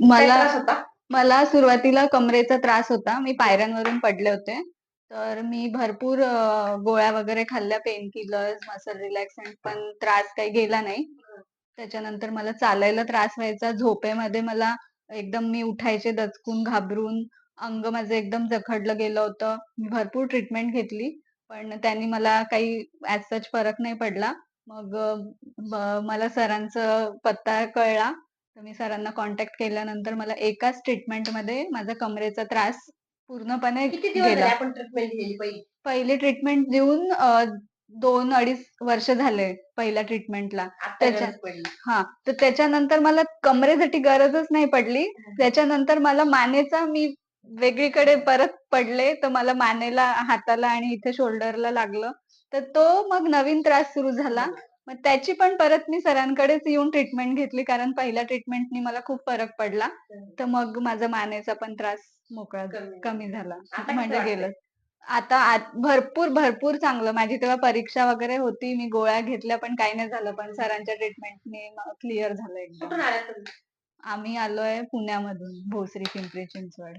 मला त्रास होता? मला सुरुवातीला कमरेचा त्रास होता. मी पायऱ्यांवरून पडले होते. तर मी भरपूर गोळ्या वगैरे खाल्ल्या पेन किलर्स मसल रिलॅक्संट पण त्रास काही गेला नाही. त्याच्यानंतर मला चालायला त्रास व्हायचा. झोपेमध्ये मला एकदम मी उठायचे दचकून घाबरून अंग माझं एकदम जखडलं गेलं होतं. मी भरपूर ट्रीटमेंट घेतली पण त्यांनी मला काही ऍज सच फरक नाही पडला. मग मला सरांचा पत्ता कळला. तर मी सरांना कॉन्टॅक्ट केल्यानंतर मला एकाच ट्रीटमेंटमध्ये माझा कमरेचा त्रास पूर्णपणे गेला. आपण ट्रीटमेंट घेतली पहिली पहिली ट्रीटमेंट देऊन दोन अडीच वर्ष झाले पहिल्या ट्रीटमेंटला हा तर त्याच्यानंतर मला कमरेसाठी गरजच नाही पडली. त्याच्यानंतर मला मानेचा मी वेगळीकडे परत पडले तर मला मानेला हाताला आणि इथे शोल्डरला लागलं. तर तो मग नवीन त्रास सुरू झाला. मग त्याची पण परत मी सरांकडेच येऊन ट्रीटमेंट घेतली कारण पहिल्या ट्रीटमेंटनी मला खूप फरक पडला. तर मग माझा मानेचा पण त्रास मोकळा कमी झाला. म्हणजे? गेलं. आता भरपूर भरपूर चांगलं. माझी तेव्हा परीक्षा वगैरे होती मी गोळ्या घेतल्या पण काही नाही झालं. पण सरांच्या ट्रीटमेंटने क्लिअर झालं एकदम. आम्ही आलोय पुण्यामधून भोसरी पिंपरी चिंचवड.